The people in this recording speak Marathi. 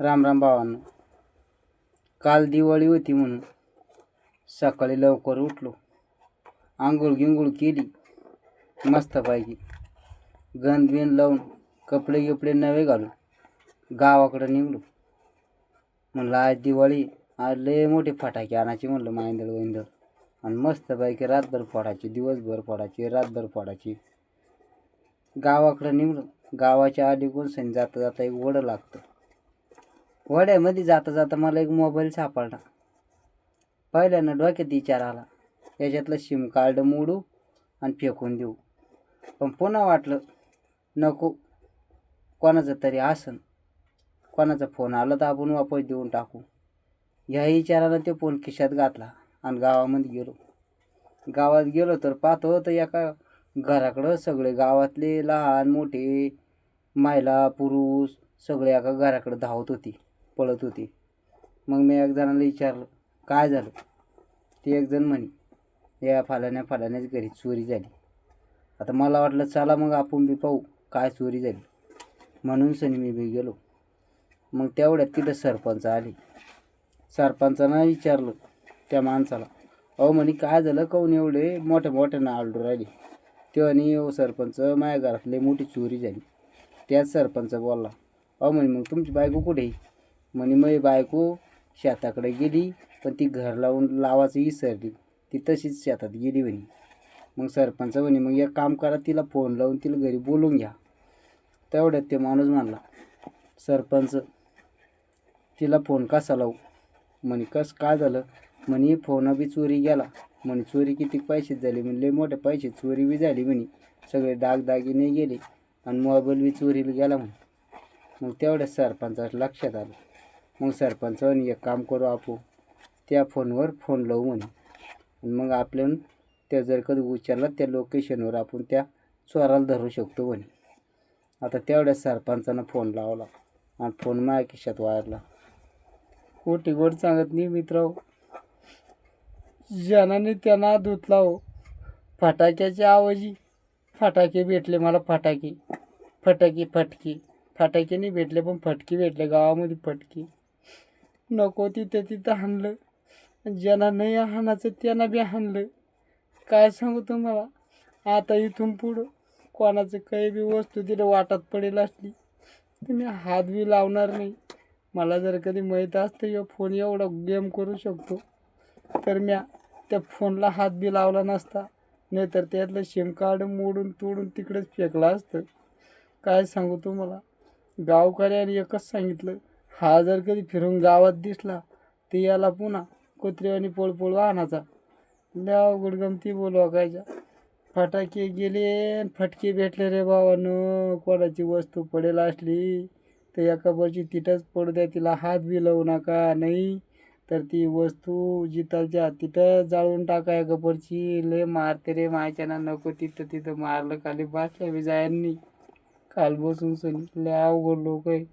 राम राम भावांनो. काल दिवाळी होती म्हणून सकाळी लवकर उठलो. आंघोळ गिंघोळ केली. मस्तपैकी गंध बिंद लावून कपडे गिपडे नवे घालून गावाकडं निघलो. म्हणलं आज दिवाळी आज लय मोठे फटाके आणायचे म्हणलं मायंदळ वैंदळ आणि मस्तपैकी रातभर फोडायचे दिवसभर फोडायचे रातभर फोडायचे. गावाकडं निघलो. गावाच्या आधी कोण जाता जाता एक वडं लागतं. वड्यामध्ये जाता जाता मला एक मोबाईल सापडला. पहिल्यानं डोक्यात विचार आला याच्यातलं सिम कार्ड मोडू आणि फेकून देऊ. पण पुन्हा वाटलं नको कोणाचं तरी आसन कोणाचा फोन आला तर आपण वापस देऊन टाकू. ह्या विचारानं ते फोन खिशात घातला आणि गावामध्ये गेलो. गावात गेलो तर पाहतो तर एका घराकडं सगळे गावातले लहान मोठे महिला पुरुष सगळे एका घराकडं धावत होती. पळत होती. मग मी एक जणाला विचारलं काय झालं? ते एक जण म्हणे या फालाण्या फालाण्याच घरी चोरी झाली. आता मला वाटलं चला मग आपण बी पाहू काय चोरी झाली. म्हणून सनी मी बी गेलो. मग तेवढ्यात तिथं सरपंच आले. सरपंचानं विचारलं त्या माणसाला अहो म्हणे काय झालं? काहून एवढे मोठ्या मोठ्यानं आलडू राहिले? तेव्हा आणि ओ सरपंच माझ्या घरात लई मोठी चोरी झाली. त्याच सरपंच बोलला अहो म्हणे मग तुमची बायको कुठे आहे? म्हणे मग बायको शेताकडे गेली पण ती घर लावून लावायचं विसरली. ती तशीच शेतात गेली म्हणे. मग सरपंच म्हणे मग एक काम करा तिला फोन लावून तिला घरी बोलून घ्या. तेवढ्यात ते माणूस म्हणला सरपंच तिला फोन कसा लावू? म्हणे कस काय झालं? म्हणे फोन बी चोरी गेला. म्हणे चोरी किती पैसे झाले? म्हणे मोठे पैसे चोरी बी झाली म्हणे. सगळे दागदागिने गेले आणि मोबाईल बी चोरीला गेला म्हणे. मग तेवढ्या सरपंचाच्या लक्षात आलं. मग सरपंच म्हणे एक काम करू आपू. त्या फोनवर फोन लावू म्हणे. मग आपल्याला त्या जर कधी उचलला त्या लोकेशनवर आपण त्या चोराला धरू शकतो म्हणे. आता तेवढ्या सरपंचानं फोन लावला आणि फोन माझ्या खिशात वायरला कोटी गोड सांगत नाही मित्र ज्यानाने त्यांना धुतला हो. फटाक्याची आवाजी फटाके भेटले मला फटाके. फटाके फटके. फटाके नाही भेटले पण फटके भेटले. गावामध्ये फटके. नको तिथं तिथं हाणलं. ज्यांना नाही हाणायचं त्यांना बी हाणलं. काय सांगू तुम्हाला? आता इथून पुढं कोणाचं काही बी वस्तू तिथे वाटत पडेल असली तर मी हात बी लावणार नाही. मला जर कधी माहीत असतं या फोन एवढा गेम करू शकतो. तर म्या त्या फोनला हात बी लावला नसता. नाहीतर त्यातलं सिम कार्ड मोडून तोडून तिकडेच फेकलं असतं. काय सांगू तुम्हाला? गावकऱ्याने एकच सांगितलं हा जर कधी फिरून गावात दिसला तर याला पुन्हा कुत्र्यावानी पोळपोळ वाहनाचा. लव गुडगमती बोलवा कायच्या फटाके गेले फटके भेटले रे भावानं. कोणाची वस्तू पडेल असली तर या कबरची तिथंच पडू द्या तिला हात बी लावू नका. नाही तर ती वस्तू जिथलच्या तिथं जाळून टाका या कबरची लय मारते रे मायच्यानं. नको तिथं तिथं मारलं खाली बसल्या बी जायांनी काल बसून सगळी. लय अवघड लोक आहे.